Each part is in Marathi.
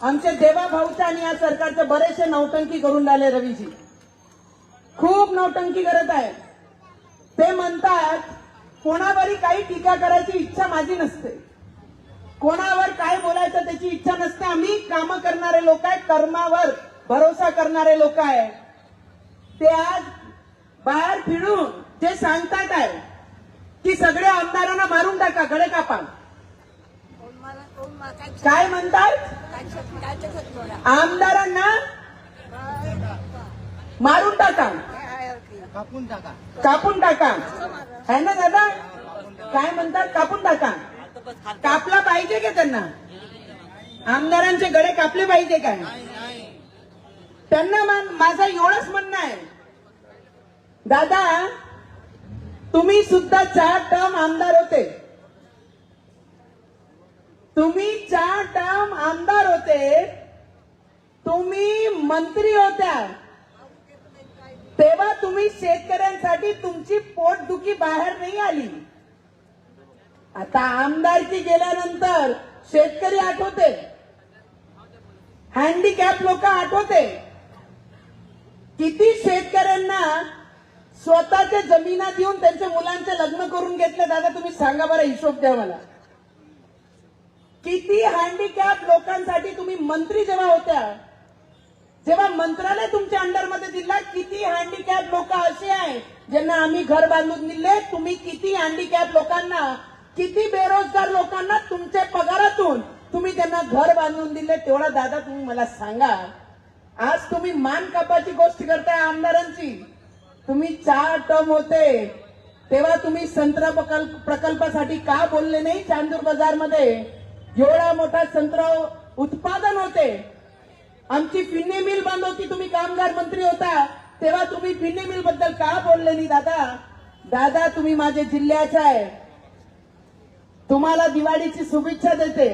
आमचे देवा भाऊच्या आणि या सरकारचे बरेचसे नौटंकी करून राहिले रवीजी. खूप नौटंकी करत आहे ते म्हणतात कोणावरही काही टीका करायची इच्छा माझी नसते. कोणावर काय बोलायचं त्याची इच्छा नसते. आम्ही काम करणारे लोक आहे कर्मावर भरोसा करणारे लोक आहे ते आज बाहेर फिरून जे सांगतात आहे की सगळ्या आमदारांना मारून टाका गडे कापा काय म्हणतात? आमदारांना मारून टाका. कापून टाका. कापून टाका. है ना दादा? काय म्हणतात? कापून टाका. कापला पाहिजे का त्यांना? आमदारांचे गळे कापले पाहिजे काय त्यांना मान- माझं एवढंच म्हणणं आहे. दादा तुम्ही सुद्धा चार टर्म आमदार होते. तुम्ही चार टर्म आमदार होते तुम्ही मंत्री होत्या. तेव्हा तुम्ही शेतकऱ्यांसाठी तुमची पोटदुखी बाहेर नाही आली. आता आमदारकी गेल्यानंतर शेतकरी आठवते. हँडिकॅप लोक आठवते. किती शेतकऱ्यांना स्वतःच्या जमिना देऊन त्यांच्या मुलांचे लग्न करून घेतले दादा तुम्ही सांगा बरं हिशोब द्या मला. किती हँडिकॅप लोकांसाठी तुम्ही मंत्री जेव्हा होत्या जेव्हा मंत्रालय तुमच्या अंडरमध्ये दिला किती हँडिकॅप लोक असे आहे ज्यांना आम्ही घर बांधून दिले तुम्ही किती हँडिकॅप लोकांना किती बेरोजगार लोकांना तुमच्या पगारातून तुम्ही त्यांना घर बांधून दिले तेवढा दादा तुम्ही मला सांगा. आज तुम्ही मान कापाची गोष्ट करताय आमदारांची. तुम्ही चार टर्म होते. तेव्हा तुम्ही संत्रा प्रकल्प प्रकल्पासाठी का बोलले नाही चांदूर बाजारमध्ये? एवढा मोठा संत्रा उत्पादन होते. आमची फिन्नी मिल बंद होती तुम्ही कामगार मंत्री होता तेव्हा तुम्ही फिन्नी मिलबद्दल का बोलले नाही दादा? दादा तुम्ही माझे जिल्ह्याचा आहे. तुम्हाला दिवाळीची शुभेच्छा देते.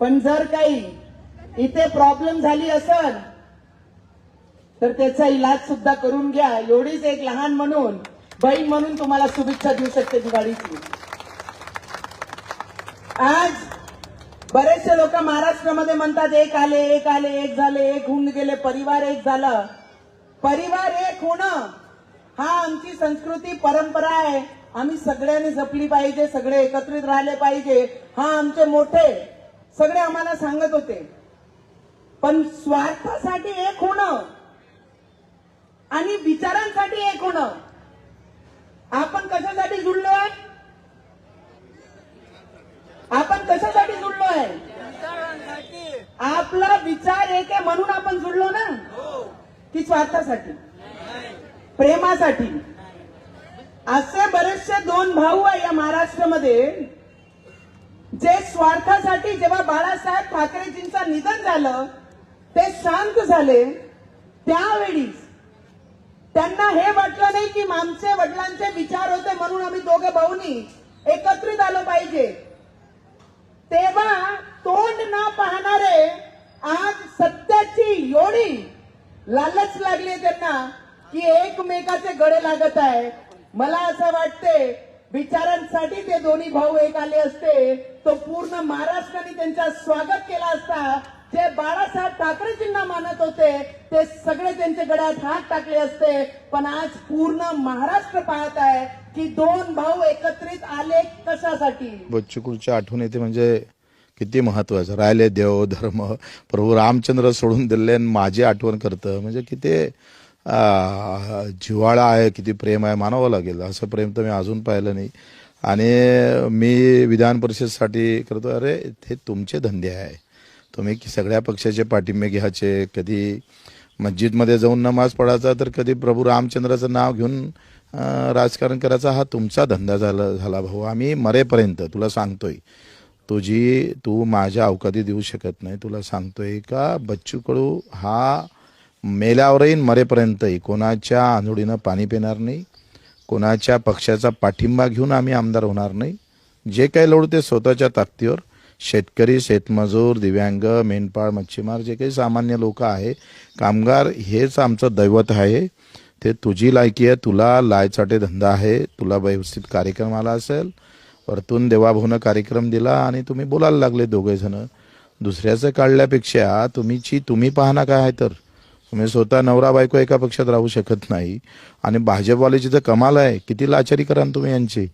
पण जर काही इथे प्रॉब्लेम झाली असल तर त्याचा इलाज सुद्धा करून घ्या. एवढीच एक लहान म्हणून बहीण म्हणून तुम्हाला शुभेच्छा देऊ शकते दिवाळीची. आज बरेचसे लोक महाराष्ट्रामध्ये म्हणतात एक आले एक आले एक झाले एक होऊन गेले परिवार एक झालं. परिवार एक होणं हा आमची संस्कृती परंपरा आहे. आम्ही सगळ्यांनी जपली पाहिजे सगळे एकत्रित राहिले पाहिजे. हा आमचे मोठे सगळे आम्हाला सांगत होते. पण स्वार्थासाठी एक होणं आणि विचारांसाठी एक होणं. आपण कशासाठी जुळलोय आपण कशासाठी जुळलो आहे आपला विचार एक आहे म्हणून आपण जुळलो ना? की स्वार्थासाठी? प्रेमासाठी? असे बरेचसे दोन भाऊ आहे या महाराष्ट्रामध्ये जे स्वार्थासाठी जेव्हा बाळासाहेब ठाकरेजींचं निधन झालं ते शांत झाले. त्यावेळीच त्यांना हे वाटलं नाही की आमचे वडिलांचे विचार होते म्हणून आम्ही दोघे भाऊनी एकत्रित आलो पाहिजे. तेव्हा तोंड न पाहणारे आज सत्याची एवढी लालच लागली त्यांना की एकमेकाचे गळे लागत आहे. मला असं वाटते विचारांसाठी ते दोन्ही भाऊ एक आले असते तो पूर्ण महाराष्ट्राने त्यांचा स्वागत केला असता. जे बाळासाहेब ठाकरेजींना मानत होते ते सगळे त्यांच्या गळ्यात हात टाकले असते. पण आज पूर्ण महाराष्ट्र पाहत आहे की दोन भाऊ एकत्रित आले कशासाठी? बच्चूकडची आठवण येते म्हणजे किती महत्वाचं? राहिले देव धर्म प्रभू रामचंद्र सोडून दिले आणि माझी आठवण करतं. म्हणजे किती जिव्हाळा आहे किती प्रेम आहे मानावं लागेल. असं प्रेम तर मी अजून पाहिलं नाही. आणि मी विधान परिषदसाठी करतो अरे हे तुमचे धंदे आहे. तुम्ही सगळ्या पक्षाचे पाठिंबे घ्यायचे. कधी मस्जिदमध्ये जाऊन नमाज पडायचा तर कधी प्रभू रामचंद्राचं नाव घेऊन राजकारण करायचा. हा तुमचा धंदा झाला झाला भाऊ. आम्ही मरेपर्यंत तुला सांगतोय. तुझी तू माझ्या अवकाधी देऊ शकत नाही. तुला सांगतोय का बच्चू कडू हा मेल्यावरही मरेपर्यंतही कोणाच्या आंधोडीनं पाणी पिणार नाही. कोणाच्या पक्षाचा पाठिंबा घेऊन आम्ही आमदार होणार नाही. जे काही लढू ते स्वतःच्या ताकदीवर. शेतकरी शेतमजूर दिव्यांग मेंढपाळ मच्छीमार जे काही सामान्य लोक आहे. कामगार हेच आमचं दैवत आहे. ते तुझी लायकी आहे तुला लायचाटे धंदा आहे तुला व्यवस्थित कार्यक्रम आला असेल परतून देवाभाऊनं कार्यक्रम दिला आणि तुम्ही बोलायला लागले दोघे जण. दुसऱ्याचं काढल्यापेक्षा तुम्हीची तुम्ही पाहना काय आहे तर. तुम्ही स्वतः नवरा बायको एका पक्षात राहू शकत नाही. आणि भाजपवाल्याची तर कमाल आहे. किती लाचारी करा ना तुम्ही यांची.